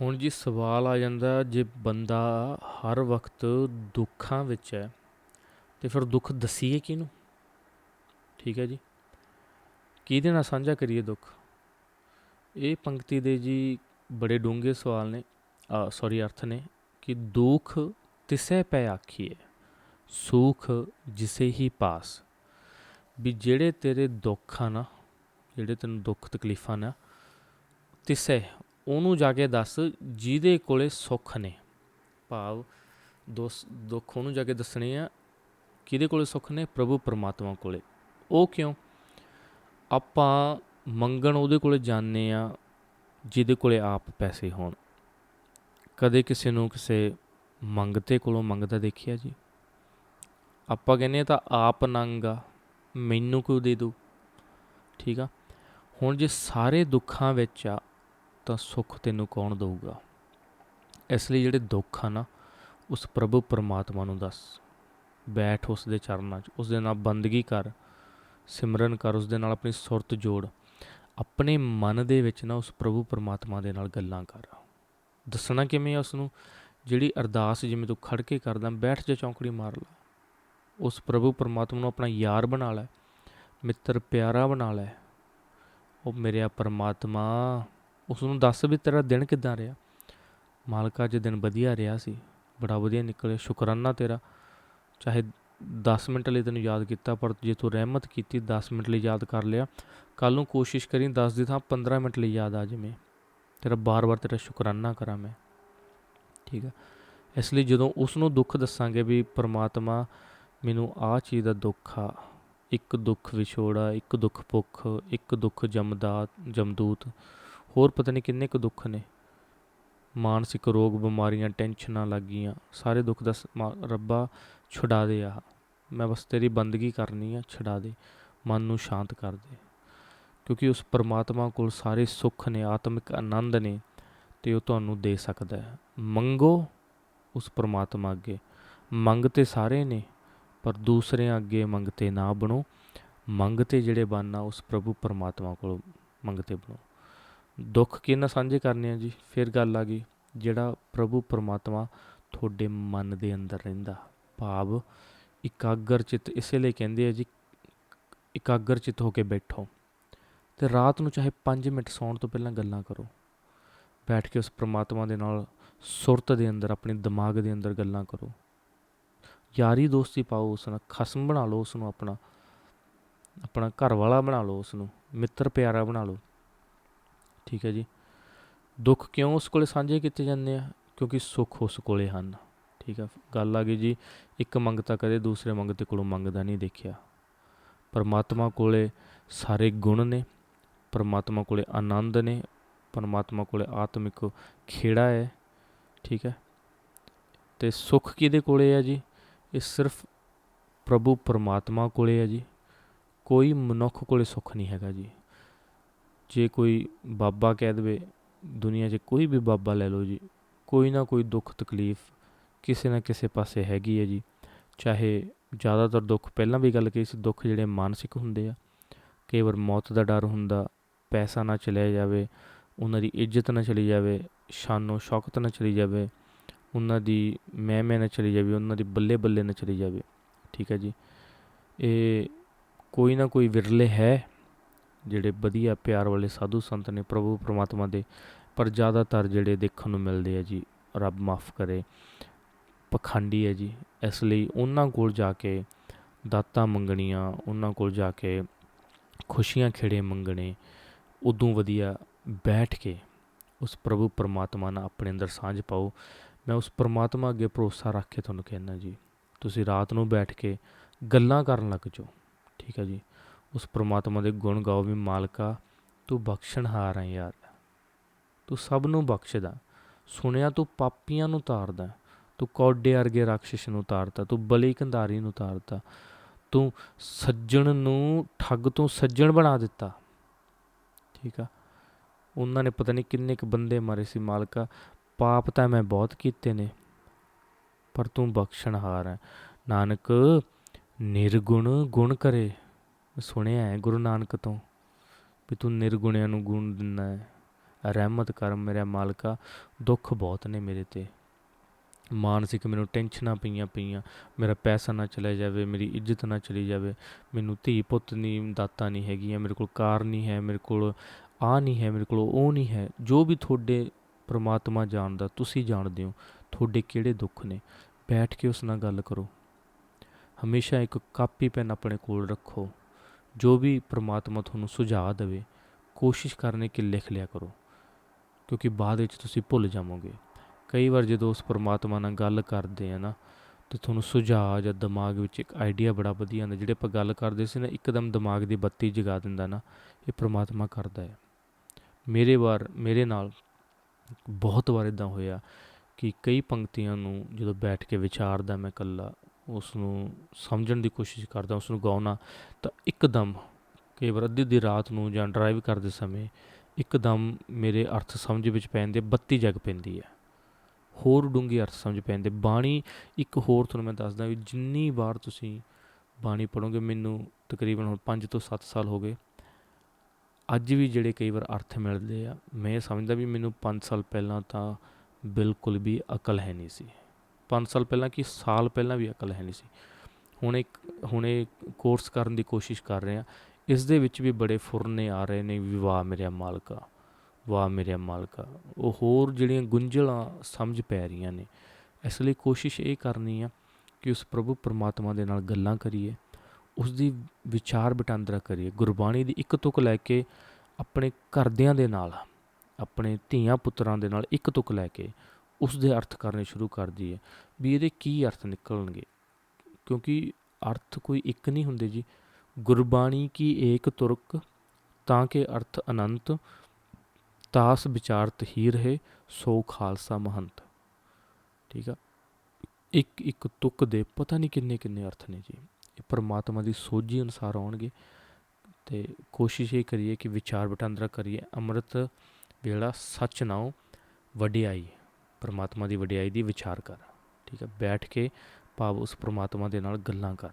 ਹੁਣ ਜੀ ਸਵਾਲ ਆ ਜਾਂਦਾ, ਜੇ ਬੰਦਾ ਹਰ ਵਕਤ ਦੁੱਖਾਂ ਵਿੱਚ ਹੈ, ਤੇ ਫਿਰ ਦੁੱਖ ਦਸੀਏ ਕਿਹਨੂੰ? ਠੀਕ ਹੈ ਜੀ। ਕਿਹਦੇ ਨਾਲ ਸਾਂਝਾ ਕਰੀਏ ਦੁੱਖ? ਇਹ ਪੰਕਤੀ ਦੇ ਜੀ ਬੜੇ ਡੂੰਘੇ ਸਵਾਲ ਨੇ ਸੌਰੀ ਅਰਥ ਨੇ ਕਿ ਦੁੱਖ ਤਿਸੇ ਪੈ ਆਖੀਏ ਸੁਖ ਜਿਸੇ ਹੀ ਪਾਸ। ਵੀ ਜਿਹੜੇ ਤੇਰੇ ਦੁੱਖ ਆ ਨਾ, ਜਿਹੜੇ ਤੈਨੂੰ ਦੁੱਖ ਤਕਲੀਫਾਂ ਨਾ ਤਿਸੇ ਉਹਨੂੰ ਜਾ ਕੇ ਦੱਸ ਜਿਹਦੇ ਕੋਲੇ ਸੁੱਖ ਨੇ। ਭਾਵ ਦੋਸ, ਦੁੱਖ ਉਹਨੂੰ ਜਾ ਕੇ ਦੱਸਣੇ ਆ, ਕਿਹਦੇ ਕੋਲੇ ਸੁੱਖ ਨੇ? ਪ੍ਰਭੂ ਪਰਮਾਤਮਾ ਕੋਲੇ। ਉਹ ਕਿਉਂ? ਆਪਾਂ ਮੰਗਣ ਉਹਦੇ ਕੋਲੇ ਜਾਂਦੇ ਆ, ਜਿਹਦੇ ਕੋਲੇ ਆਪ ਪੈਸੇ ਹੋਣ। ਕਦੇ ਕਿਸੇ ਨੂੰ ਕਿਸੇ ਮੰਗਤੇ ਕੋਲੋਂ ਮੰਗਦਾ ਦੇਖਿਆ ਜੀ? ਆਪਾਂ ਕਹਿੰਦੇ ਆ ਤਾਂ ਆਪ ਨੰਗਾ ਮੈਨੂੰ ਕਿਉਂ ਦੇ ਦੂ ਠੀਕ ਆ? ਹੁਣ ਜੇ ਸਾਰੇ ਦੁੱਖਾਂ ਵਿੱਚ ਆ ਤਾਂ ਸੁੱਖ ਤੈਨੂੰ ਕੌਣ ਦੇਊਗਾ? ਇਸ ਲਈ ਜਿਹੜੇ ਦੁੱਖ ਆ ਨਾ, ਉਸ ਪ੍ਰਭੂ ਪਰਮਾਤਮਾ ਨੂੰ ਦੱਸ। ਬੈਠ ਉਸ ਦੇ ਚਰਨਾਂ 'ਚ, ਉਸ ਦੇ ਨਾਲ ਬੰਦਗੀ ਕਰ, ਸਿਮਰਨ ਕਰ, ਉਸ ਦੇ ਨਾਲ ਆਪਣੀ ਸੁਰਤ ਜੋੜ। ਆਪਣੇ ਮਨ ਦੇ ਵਿੱਚ ਨਾ ਉਸ ਪ੍ਰਭੂ ਪਰਮਾਤਮਾ ਦੇ ਨਾਲ ਗੱਲਾਂ ਕਰ। ਦੱਸਣਾ ਕਿਵੇਂ ਆ ਉਸ ਨੂੰ ਜਿਹੜੀ ਅਰਦਾਸ ਜਿਵੇਂ ਤੂੰ ਖੜ ਕੇ ਕਰਦਾ, ਬੈਠ ਜਾ ਚੌਂਕੜੀ ਮਾਰ ਲਾ। ਉਸ ਪ੍ਰਭੂ ਪਰਮਾਤਮਾ ਨੂੰ ਆਪਣਾ ਯਾਰ ਬਣਾ ਲੈ, ਮਿੱਤਰ ਪਿਆਰਾ ਬਣਾ ਲੈ। ਉਹ ਮੇਰੇ ਪਰਮਾਤਮਾ ਉਸ ਨੂੰ ਦੱਸ ਵੀ ਤੇਰਾ ਦਿਨ ਕਿਦਾਂ ਰਿਹਾ? ਮਾਲਕਾ ਅੱਜ ਦਿਨ ਵਧੀਆ ਰਿਹਾ ਸੀ। ਬੜਾ ਵਧੀਆ ਨਿਕਲਿਆ। ਸ਼ੁਕਰਾਨਾ ਤੇਰਾ। ਚਾਹੇ 10 ਮਿੰਟ ਲਈ ਤੈਨੂੰ ਯਾਦ ਕੀਤਾ, ਪਰ ਜੇ ਤੂੰ ਰਹਿਮਤ ਕੀਤੀ 10 ਮਿੰਟ ਲਈ ਯਾਦ ਕਰ ਲਿਆ। ਕੱਲ ਨੂੰ ਕੋਸ਼ਿਸ਼ ਕਰੀ 10 ਦੀ ਥਾਂ 15 ਮਿੰਟ ਲਈ ਯਾਦ ਆ ਜਾਵੇਂ ਤੇਰਾ ਬਾਰ-ਬਾਰ ਤੇਰਾ ਸ਼ੁਕਰਾਨਾ ਕਰਾਂ ਮੈਂ। ਠੀਕ ਹੈ ਇਸ ਲਈ ਜਦੋਂ ਉਸ ਨੂੰ ਦੁੱਖ ਦੱਸਾਂਗੇ ਵੀ ਪ੍ਰਮਾਤਮਾ ਮੈਨੂੰ ਆਹ ਚੀਜ਼ ਦਾ ਦੁੱਖ ਆ, ਇੱਕ ਦੁੱਖ ਵਿਛੋੜਾ, ਇੱਕ ਦੁੱਖ ਭੁੱਖ, ਇੱਕ ਦੁੱਖ ਜਮਦਾਤ ਜਮਦੂਤ ਹੋਰ ਪਤਾ ਨਹੀਂ ਕਿੰਨੇ ਕੁ ਦੁੱਖ ਨੇ। ਮਾਨਸਿਕ ਰੋਗ, ਬਿਮਾਰੀਆਂ, ਟੈਨਸ਼ਨਾਂ ਲੱਗੀਆਂ। ਸਾਰੇ ਦੁੱਖ ਦਾ ਰੱਬਾ ਛੁਡਾ ਦੇ ਆ ਮੈਂ ਬਸ ਤੇਰੀ ਬੰਦਗੀ ਕਰਨੀ ਆ, ਛੁਡਾ ਦੇ। ਮਨ ਨੂੰ ਸ਼ਾਂਤ ਕਰ ਦੇ। ਕਿਉਂਕਿ ਉਸ ਪਰਮਾਤਮਾ ਕੋਲ ਸਾਰੇ ਸੁੱਖ ਨੇ, ਆਤਮਿਕ ਆਨੰਦ ਨੇ, ਤੇ ਉਹ ਤੁਹਾਨੂੰ ਦੇ ਸਕਦਾ ਹੈ। ਮੰਗੋ ਉਸ ਪਰਮਾਤਮਾ ਅੱਗੇ। ਮੰਗਤੇ ਸਾਰੇ ਨੇ, ਪਰ ਦੂਸਰਿਆਂ ਅੱਗੇ ਮੰਗਤੇ ਨਾ ਬਣੋ। ਮੰਗਤੇ ਜਿਹੜੇ ਬਣਨਾ ਉਸ ਪ੍ਰਭੂ ਪਰਮਾਤਮਾ ਕੋਲ ਮੰਗਤੇ ਬਣੋ। ਦੁੱਖ ਕਿਹਨਾਂ ਸਾਂਝੇ ਕਰਨੇ ਆ ਜੀ? ਫਿਰ ਗੱਲ ਆ ਗਈ, ਜਿਹੜਾ ਪ੍ਰਭੂ ਪਰਮਾਤਮਾ ਤੁਹਾਡੇ ਮਨ ਦੇ ਅੰਦਰ ਰਹਿੰਦਾ। ਭਾਵ ਇਕਾਗਰ ਚਿੱਤ ਇਸੇ ਲਈ ਕਹਿੰਦੇ ਆ ਜੀ, ਇਕਾਗਰ ਚਿੱਤ ਹੋ ਕੇ ਬੈਠੋ ਤੇ ਰਾਤ ਨੂੰ ਚਾਹੇ 5 ਮਿੰਟ ਸੌਣ ਤੋਂ ਪਹਿਲਾਂ ਗੱਲਾਂ ਕਰੋ। ਬੈਠ ਕੇ ਉਸ ਪ੍ਰਮਾਤਮਾ ਦੇ ਨਾਲ ਸੁਰਤ ਦੇ ਅੰਦਰ, ਆਪਣੇ ਦਿਮਾਗ ਦੇ ਅੰਦਰ ਗੱਲਾਂ ਕਰੋ। ਯਾਰੀ ਦੋਸਤੀ ਪਾਓ ਉਸ ਨਾਲ, ਖਸਮ ਬਣਾ ਲਓ ਉਸ ਨੂੰ ਆਪਣਾ ਆਪਣਾ ਘਰ ਵਾਲਾ ਬਣਾ ਲਓ ਉਸ ਨੂੰ, ਮਿੱਤਰ ਪਿਆਰਾ ਬਣਾ ਲਓ। ਠੀਕ ਹੈ ਜੀ। ਦੁੱਖ ਕਿਉਂ ਉਸ ਕੋਲੇ ਸਾਂਝੇ ਕੀਤੇ ਜਾਂਦੇ ਆ? ਕਿਉਂਕਿ ਸੁੱਖ ਉਸ ਕੋਲੇ ਹਨ। ਠੀਕ ਆ, ਗੱਲ ਆ ਗਈ ਜੀ, ਇੱਕ ਮੰਗਤਾ ਕਦੇ ਦੂਸਰੇ ਮੰਗਤੇ ਕੋਲੋਂ ਮੰਗਦਾ ਨਹੀਂ ਦੇਖਿਆ। ਪਰਮਾਤਮਾ ਕੋਲੇ ਸਾਰੇ ਗੁਣ ਨੇ, ਪਰਮਾਤਮਾ ਕੋਲੇ ਆਨੰਦ ਨੇ, ਪਰਮਾਤਮਾ ਕੋਲੇ ਆਤਮਿਕ ਖੇੜਾ ਹੈ। ਠੀਕ ਹੈ। ਤੇ ਸੁੱਖ ਕਿਹਦੇ ਕੋਲੇ ਆ ਜੀ? ਇਹ ਸਿਰਫ ਪ੍ਰਭੂ ਪਰਮਾਤਮਾ ਕੋਲੇ ਹੈ ਜੀ। ਕੋਈ ਮਨੁੱਖ ਕੋਲੇ ਸੁੱਖ ਨਹੀਂ ਹੈਗਾ ਜੀ। ਜੇ ਕੋਈ ਬਾਬਾ ਕਹਿ ਦੇਵੇ, ਦੁਨੀਆ 'ਚ ਕੋਈ ਵੀ ਬਾਬਾ ਲੈ ਲਓ ਜੀ, ਕੋਈ ਨਾ ਕੋਈ ਦੁੱਖ ਤਕਲੀਫ ਕਿਸੇ ਨਾ ਕਿਸੇ ਪਾਸੇ ਹੈਗੀ ਹੈ ਜੀ। ਚਾਹੇ ਜ਼ਿਆਦਾਤਰ ਦੁੱਖ ਪਹਿਲਾਂ ਵੀ ਗੱਲ ਕੀਤੀ ਸੀ, ਦੁੱਖ ਜਿਹੜੇ ਮਾਨਸਿਕ ਹੁੰਦੇ ਆ, ਕਈ ਵਾਰ ਮੌਤ ਦਾ ਡਰ ਹੁੰਦਾ, ਪੈਸਾ ਨਾ ਚਲਿਆ ਜਾਵੇ, ਉਹਨਾਂ ਦੀ ਇੱਜ਼ਤ ਨਾ ਚਲੀ ਜਾਵੇ, ਸ਼ਾਨੋ ਸ਼ੌਕਤ ਨਾ ਚਲੀ ਜਾਵੇ, ਉਹਨਾਂ ਦੀ ਮੈਂ ਮੈਂ ਨਾ ਚਲੀ ਜਾਵੇ, ਉਹਨਾਂ ਦੀ ਬੱਲੇ ਬੱਲੇ ਨਾ ਚਲੀ ਜਾਵੇ, ਠੀਕ ਹੈ ਜੀ। ਇਹ ਕੋਈ ਨਾ ਕੋਈ ਵਿਰਲੇ ਹੈ। ਜਿਹੜੇ ਵਧੀਆ ਪਿਆਰ ਵਾਲੇ ਸਾਧੂ ਸੰਤ ਨੇ ਪ੍ਰਭੂ ਪਰਮਾਤਮਾ ਦੇ, ਪਰ ਜ਼ਿਆਦਾਤਰ ਜਿਹੜੇ ਦੇਖਣ ਨੂੰ ਮਿਲਦੇ ਆ ਜੀ, ਰੱਬ ਮਾਫ ਕਰੇ, ਪਖੰਡੀ ਹੈ ਜੀ। ਇਸ ਲਈ ਉਹਨਾਂ ਕੋਲ ਜਾ ਕੇ ਦਾਤਾਂ ਮੰਗਣੀਆਂ, ਉਹਨਾਂ ਕੋਲ ਜਾ ਕੇ ਖੁਸ਼ੀਆਂ ਖੇੜੇ ਮੰਗਣੇ, ਉਦੋਂ ਵਧੀਆ ਬੈਠ ਕੇ ਉਸ ਪ੍ਰਭੂ ਪਰਮਾਤਮਾ ਨਾਲ ਆਪਣੇ ਅੰਦਰ ਸਾਂਝ ਪਾਓ। ਮੈਂ ਉਸ ਪਰਮਾਤਮਾ ਅੱਗੇ ਭਰੋਸਾ ਰੱਖ ਕੇ ਤੁਹਾਨੂੰ ਕਹਿੰਦਾ ਜੀ, ਤੁਸੀਂ ਰਾਤ ਨੂੰ ਬੈਠ ਕੇ ਗੱਲਾਂ ਕਰਨ ਲੱਗ ਜਾਓ, ਠੀਕ ਹੈ ਜੀ। ਉਸ ਪ੍ਰਮਾਤਮਾ ਦੇ ਗੁਣ ਗਾਓ ਵੀ ਮਾਲਕਾ ਤੂੰ ਬਖਸ਼ਣਹਾਰ ਹੈ ਯਾਰ ਤੂੰ ਸਭ ਨੂੰ ਬਖਸ਼ਦਾ ਸੁਣਿਆ ਤੂੰ ਪਾਪੀਆਂ ਨੂੰ ਤਾਰਦਾ ਤੂੰ ਕੌਡੇ ਵਰਗੇ ਰਾਖਸ਼ ਨੂੰ ਤਾਰਦਾ ਤੂੰ ਬਲੀ ਕੰਧਾਰੀ ਨੂੰ ਤਾਰਦਾ ਤੂੰ ਸੱਜਣ ਨੂੰ ਠੱਗ ਤੋਂ ਸੱਜਣ ਬਣਾ ਦਿੱਤਾ ਠੀਕ ਆ ਉਹਨਾਂ ਨੇ ਪਤਾ ਨਹੀਂ ਕਿੰਨੇ ਕੁ ਬੰਦੇ ਮਾਰੇ ਸੀ ਮਾਲਕਾ ਪਾਪ ਤਾਂ ਮੈਂ ਬਹੁਤ ਕੀਤੇ ਨੇ ਪਰ ਤੂੰ ਬਖਸ਼ਣਹਾਰ ਹੈ ਨਾਨਕ ਨਿਰਗੁਣ ਗੁਣ ਕਰੇ ਸੁਣਿਆ ਹੈ ਗੁਰੂ ਨਾਨਕ ਤੋਂ ਵੀ ਤੂੰ ਨਿਰਗੁਣਿਆਂ ਨੂੰ ਗੁਣ ਦਿੰਦਾ ਹੈ, ਰਹਿਮਤ ਕਰ ਮੇਰਾ ਮਾਲਕਾ, ਦੁੱਖ ਬਹੁਤ ਨੇ ਮੇਰੇ ਤੇ। ਮਾਨਸਿਕ ਮੈਨੂੰ ਟੈਨਸ਼ਨਾਂ ਪਈਆਂ ਪਈਆਂ, ਮੇਰਾ ਪੈਸਾ ਨਾ ਚਲਾ ਜਾਵੇ, ਮੇਰੀ ਇੱਜ਼ਤ ਨਾ ਚਲੀ ਜਾਵੇ, ਮੈਨੂੰ ਧੀ ਪੁੱਤ ਨਹੀਂ ਦਾਤਾ ਨਹੀਂ ਹੈਗੀਆਂ, ਮੇਰੇ ਕੋਲ ਕਾਰ ਨਹੀਂ ਹੈ, ਮੇਰੇ ਕੋਲ ਆ ਨਹੀਂ ਹੈ, ਮੇਰੇ ਕੋਲ ਉਹ ਨਹੀਂ ਹੈ। ਜੋ ਵੀ ਤੁਹਾਡੇ ਪ੍ਰਮਾਤਮਾ ਜਾਣਦਾ, ਤੁਸੀਂ ਜਾਣਦੇ ਹੋ, ਤੁਹਾਡੇ ਕਿਹੜੇ ਦੁੱਖ ਨੇ। ਬੈਠ ਕੇ ਉਸ ਨਾਲ ਗੱਲ ਕਰੋ। ਹਮੇਸ਼ਾ ਇੱਕ ਕਾਪੀ ਪੈਨ ਆਪਣੇ ਕੋਲ ਰੱਖੋ। ਜੋ ਵੀ ਪ੍ਰਮਾਤਮਾ ਤੁਹਾਨੂੰ ਸੁਝਾਅ ਦੇਵੇ, ਕੋਸ਼ਿਸ਼ ਕਰਨੇ ਕਿ ਲਿਖ ਲਿਆ ਕਰੋ, ਕਿਉਂਕਿ ਬਾਅਦ ਵਿੱਚ ਤੁਸੀਂ ਭੁੱਲ ਜਾਵੋਗੇ। ਕਈ ਵਾਰ ਜਦੋਂ ਉਸ ਪ੍ਰਮਾਤਮਾ ਨਾਲ ਗੱਲ ਕਰਦੇ ਆ ਨਾ, ਤੇ ਤੁਹਾਨੂੰ ਸੁਝਾਅ ਜਾਂ ਦਿਮਾਗ ਵਿੱਚ ਇੱਕ ਆਈਡੀਆ ਬੜਾ ਵਧੀਆ ਆਉਂਦਾ, ਜਿਹੜੇ ਆਪਾਂ ਗੱਲ ਕਰਦੇ ਸੀ ਨਾ, ਇੱਕਦਮ ਦਿਮਾਗ ਦੀ ਬੱਤੀ ਜਗਾ ਦਿੰਦਾ ਨਾ, ਇਹ ਪ੍ਰਮਾਤਮਾ ਕਰਦਾ ਹੈ ਮੇਰੇ ਵਾਰ, ਮੇਰੇ ਨਾਲ ਬਹੁਤ ਵਾਰ ਇਦਾਂ ਹੋਇਆ ਕਿ ਕਈ ਪੰਕਤੀਆਂ ਨੂੰ ਜਦੋਂ ਬੈਠ ਕੇ ਵਿਚਾਰਦਾ ਮੈਂ ਇਕੱਲਾ ਉਸ ਨੂੰ ਸਮਝਣ ਦੀ ਕੋਸ਼ਿਸ਼ ਕਰਦਾ ਉਸ ਨੂੰ ਗਾਉਣਾ ਤਾਂ ਇੱਕਦਮ ਕਈ ਵਾਰ ਅੱਧੀ ਦੀ ਰਾਤ ਨੂੰ ਜਾਂ ਡਰਾਈਵ ਕਰਦੇ ਸਮੇਂ ਇੱਕਦਮ ਮੇਰੇ ਅਰਥ ਸਮਝ ਵਿੱਚ ਪੈਂਦੇ ਬੱਤੀ ਜਗ ਪੈਂਦੀ ਹੈ। ਹੋਰ ਡੂੰਘੇ ਅਰਥ ਸਮਝ ਪੈਂਦੇ ਬਾਣੀ ਇੱਕ ਹੋਰ ਤੁਹਾਨੂੰ ਮੈਂ ਦੱਸਦਾ ਵੀ ਜਿੰਨੀ ਵਾਰ ਤੁਸੀਂ ਬਾਣੀ ਪੜੋਗੇ ਮੈਨੂੰ ਤਕਰੀਬਨ ਹੁਣ 5 ਤੋਂ 7 ਸਾਲ ਹੋ ਗਏ, ਅੱਜ ਵੀ ਜਿਹੜੇ ਕਈ ਵਾਰ ਅਰਥ ਮਿਲਦੇ ਆ, ਮੈਂ ਸਮਝਦਾ ਵੀ ਮੈਨੂੰ 5 ਸਾਲ ਪਹਿਲਾਂ ਤਾਂ ਬਿਲਕੁਲ ਵੀ ਅਕਲ ਹੈ ਨਹੀਂ ਸੀ। 5 ਸਾਲ ਪਹਿਲਾਂ ਕਿ ਸਾਲ ਪਹਿਲਾਂ ਵੀ ਅਕਲ ਹੈ ਨਹੀਂ ਸੀ। ਹੁਣ ਇੱਕ, ਹੁਣ ਇਹ ਕੋਰਸ ਕਰਨ ਦੀ ਕੋਸ਼ਿਸ਼ ਕਰ ਰਹੇ ਆ ਇਸ ਦੇ ਵਿੱਚ ਵੀ ਬੜੇ ਫੁਰਨੇ ਆ ਰਹੇ ਨੇ ਵੀ ਵਾਹ ਮੇਰੇ ਮਾਲਕਾ, ਵਾਹ ਮੇਰੇ ਮਾਲਕਾ। ਉਹ ਹੋਰ ਜਿਹੜੀਆਂ ਗੁੰਝਲਾਂ ਸਮਝ ਪੈ ਰਹੀਆਂ ਨੇ, ਇਸ ਲਈ ਕੋਸ਼ਿਸ਼ ਇਹ ਕਰਨੀ ਆ ਕਿ ਉਸ ਪ੍ਰਭੂ ਪਰਮਾਤਮਾ ਦੇ ਨਾਲ ਗੱਲਾਂ ਕਰੀਏ ਉਸ ਦੀ ਵਿਚਾਰ ਵਟਾਂਦਰਾ ਕਰੀਏ, ਗੁਰਬਾਣੀ ਦੀ ਇੱਕ ਤੁਕ ਲੈ ਕੇ ਆਪਣੇ ਘਰਦਿਆਂ ਦੇ ਨਾਲ, ਆਪਣੇ ਧੀਆਂ ਪੁੱਤਰਾਂ ਦੇ ਨਾਲ ਇੱਕ ਤੁਕ ਲੈ ਕੇ ਉਸ ਦੇ ਅਰਥ ਕਰਨੇ ਸ਼ੁਰੂ ਕਰਦੀ ਹੈ ਵੀ ਇਹਦੇ ਕੀ ਅਰਥ ਨਿਕਲਣਗੇ? ਕਿਉਂਕਿ ਅਰਥ ਕੋਈ ਇੱਕ ਨਹੀਂ ਹੁੰਦੇ ਜੀ। ਗੁਰਬਾਣੀ ਕੀ ਏਕ ਤੁਰਕ, ਤਾਂ ਕਿ ਅਰਥ ਅਨੰਤ, ਤਾਸ ਵਿਚਾਰਤ ਹੀ ਰਹੇ, ਸੋ ਖਾਲਸਾ ਮਹੰਤ। ਠੀਕ ਆ? ਇੱਕ ਇੱਕ ਤੁਕ ਦੇ ਪਤਾ ਨਹੀਂ ਕਿੰਨੇ ਕਿੰਨੇ ਅਰਥ ਨੇ ਜੀ। ਇਹ ਪਰਮਾਤਮਾ ਦੀ ਸੋਝੀ ਅਨੁਸਾਰ ਆਉਣਗੇ। ਤੇ ਕੋਸ਼ਿਸ਼ ਇਹ ਕਰੀਏ ਕਿ ਵਿਚਾਰ ਵਟਾਂਦਰਾ ਕਰੀਏ। ਅੰਮ੍ਰਿਤ ਵੇਲਾ ਸੱਚ ਨਾਉ, ਵਡਿਆਈ। ਪਰਮਾਤਮਾ ਦੀ ਵਡਿਆਈ ਦੀ ਵਿਚਾਰ ਕਰ। ਠੀਕ ਹੈ, ਬੈਠ ਕੇ ਭਾਵ ਉਸ ਪਰਮਾਤਮਾ ਦੇ ਨਾਲ ਗੱਲਾਂ ਕਰ।